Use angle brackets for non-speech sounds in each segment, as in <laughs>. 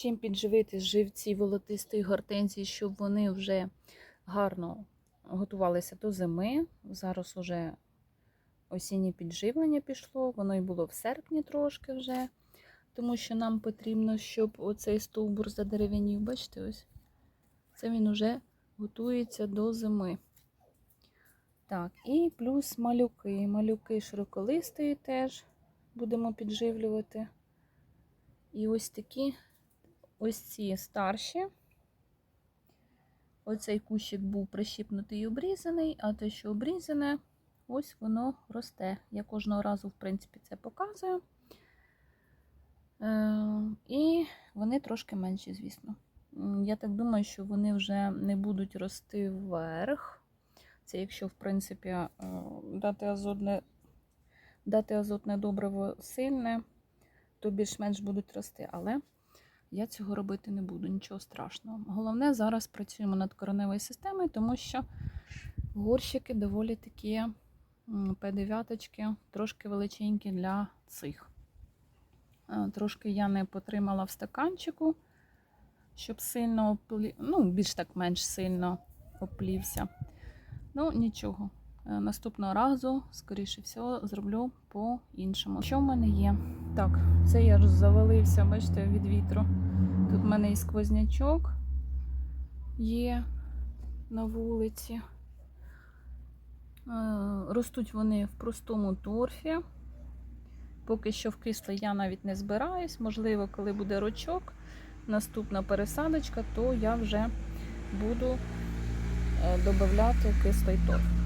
чим підживити живці волотистої гортензії, щоб вони вже гарно готувалися до зими. Зараз уже осіннє підживлення пішло, воно і було в серпні трошки вже, тому що нам потрібно, щоб оцей стовбур задерев'янів, бачите, ось це він уже готується до зими. Так, і плюс малюки. Малюки широколистої теж будемо підживлювати. І ось такі, ось ці старші. Оцей кущик був прищіпнутий і обрізаний, а те, що обрізане, ось воно росте. Я кожного разу, в принципі, це показую. Е, і вони трошки менші, звісно. Я так думаю, що вони вже не будуть рости вверх. Це якщо, в принципі, е, дати азотне, дати азотне добриво сильне, то більш-менш будуть рости. Але я цього робити не буду, нічого страшного. Головне, зараз працюємо над кореневою системою, тому що горщики доволі такі П9, трошки величенькі для цих. Е, Трошки я не потримала в стаканчику, щоб сильно оплі... ну, більш так менш сильно оплівся. Ну, нічого. Е, Наступного разу, скоріше всього, зроблю по-іншому. Що в мене є? Так, це я завалився, бачите, від вітру. Тут в мене і сквознячок є на вулиці. Е, Ростуть вони в простому торфі. Поки що в кисле я навіть не збираюсь. Можливо, коли буде рочок, наступна пересадочка, то я вже буду додати кислий торф.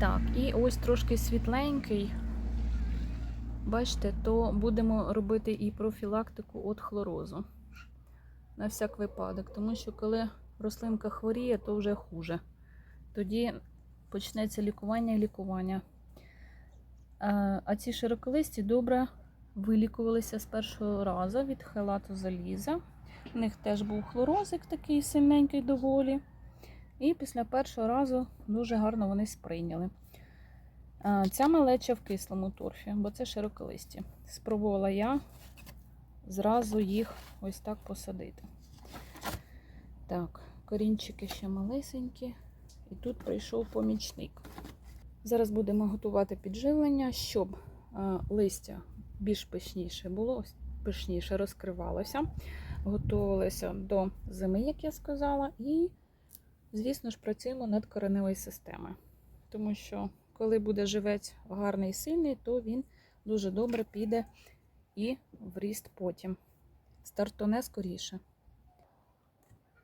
Так, і ось трошки світленький. Бачите, то будемо робити і профілактику від хлорозу. На всяк випадок. Тому що коли рослинка хворіє, то вже хуже. Тоді почнеться лікування і лікування. А ці широколисті добре вилікувалися з першого разу від хелату заліза. У них теж був хлорозик такий сильненький доволі. І після першого разу дуже гарно вони сприйняли. Ця малеча в кислому торфі, бо це широколисті. Спробувала я зразу їх ось так посадити. Так, корінчики ще малесенькі. І тут прийшов помічник. Зараз будемо готувати підживлення, щоб листя більш пишніше було, пишніше розкривалося. Готувалися до зими, як я сказала, і, звісно ж, працюємо над кореневою системою. Тому що, коли буде живець гарний і сильний, то він дуже добре піде і в ріст потім. Стартоне скоріше.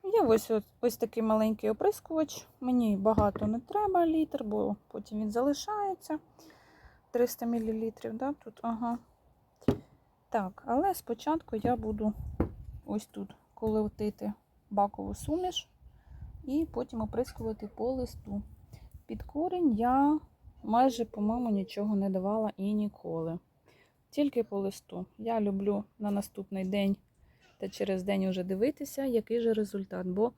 Ось, ось, ось такий маленький оприскувач. Мені багато не треба літр, бо потім він залишається. 300 мл, да, тут, ага. Так, але спочатку я буду ось тут колотити бакову суміш і потім оприскувати по листу. Під корінь я майже, по-моєму, нічого не давала і ніколи. Тільки по листу. Я люблю на наступний день та через день вже дивитися, який же результат, бо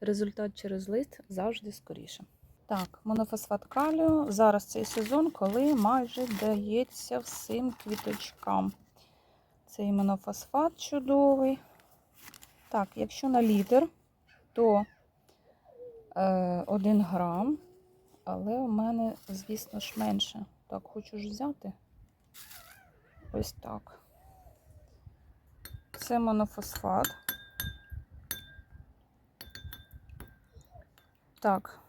результат через лист завжди скоріше. Так, монофосфат калію. Зараз цей сезон, коли майже дається всім квіточкам. Цей монофосфат чудовий. Так, якщо на літр, то 1 грам, але у мене, звісно ж, менше. Так, хочу ж взяти. Ось так. Це монофосфат. Так,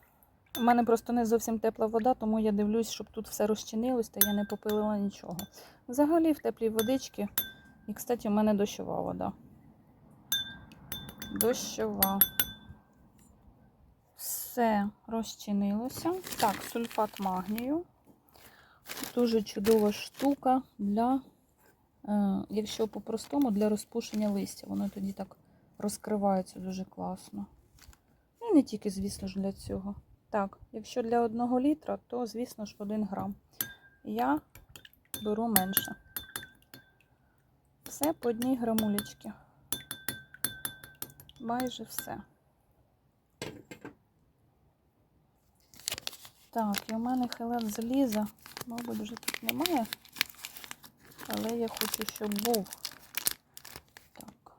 у мене просто не зовсім тепла вода, тому я дивлюсь, щоб тут все розчинилось, та я не попилила нічого. Взагалі в теплій водичці. І, кстати, у мене дощова вода. Дощова. Все розчинилося. Так, сульфат магнію. Дуже чудова штука для, е, якщо по-простому, для розпушення листя. Воно тоді так розкривається дуже класно. І не тільки, звісно ж, для цього. Так, якщо для одного літра, то, звісно ж, 1 грам. Я беру менше. Все по одній грамулечки. Майже все. Так, і у мене хелет заліза, мабуть, вже тут немає. Але я хочу, щоб був. Так,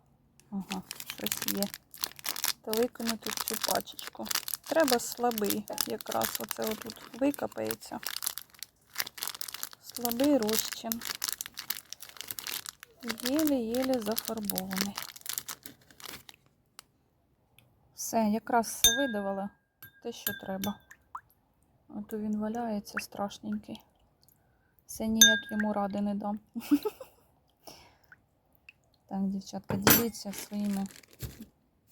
Ага, щось є. Та викинути цю пачечку. Треба слабий, якраз оце отут викапається. Слабий розчин. Єле-єле зафарбований. Все, якраз видавала те, що треба. Ото він валяється страшненький. Все ніяк йому ради не дам. <laughs> Так, дівчатка, діліться своїми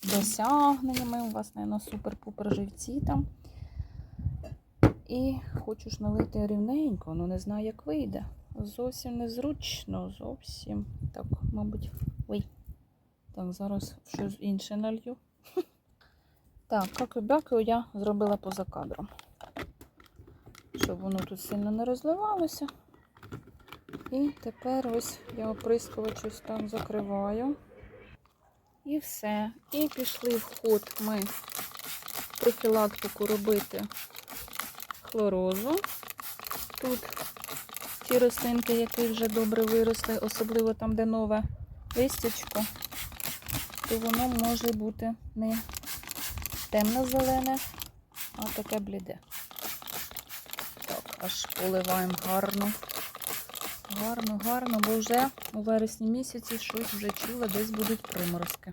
досягненнями. У вас, мабуть, супер-пупер живці там. І хочу ж налити рівненько, ну не знаю, як вийде. Зовсім незручно, зовсім. Так, мабуть, ой. Так, зараз щось інше налью. <laughs> Так, каки-бяки я зробила поза кадром. Щоб воно тут сильно не розливалося. І тепер ось я оприскувач ось так закриваю. І все. І пішли в ход ми профілактику робити хлорозу. Тут ті рослинки, які вже добре виросли, особливо там, де нове листячко, то воно може бути не темно-зелене, а таке бліде. Аж поливаємо гарно. Гарно, гарно, бо вже у вересні місяці щось вже чула, десь будуть приморозки.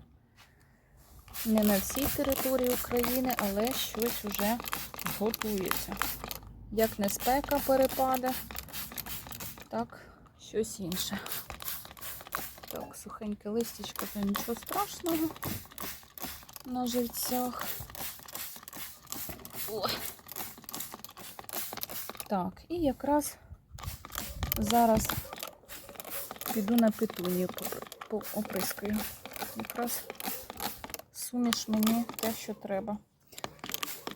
Не на всій території України, але щось вже готується. Як не спека перепаде, так щось інше. Так, сухеньке листячко, то нічого страшного на живцях. Ой. Так, і якраз зараз піду на петунію по- оприскую. Якраз суміш мені те, що треба.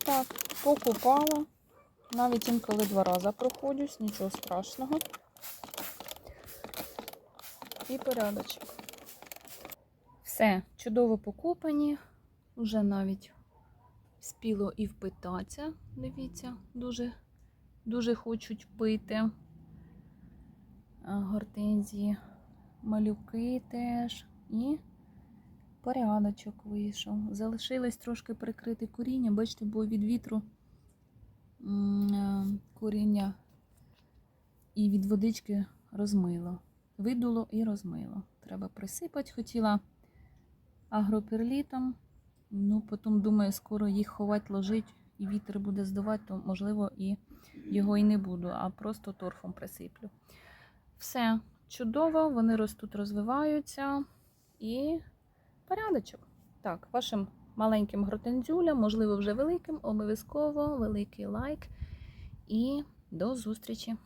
Так, покупала. Навіть інколи два рази проходжусь, нічого страшного. І порядочок. Все, чудово покупані. Уже навіть спіло і впитатися. Дивіться, дуже, дуже хочуть пити. Гортензії, малюки теж. І порядочок вийшов. Залишилось трошки прикрити коріння. Бачите, бо від вітру е, коріння і від водички розмило. Видуло і розмило. Треба присипати. Хотіла агроперлітом. Ну, потім, думаю, скоро їх ховати, ложить, і вітер буде здувати, то, можливо, і його і не буду, а просто торфом присиплю. Все чудово, вони ростуть, розвиваються і порядочок. Так, вашим маленьким гротензюлям, можливо, вже великим, обов'язково великий лайк. І до зустрічі!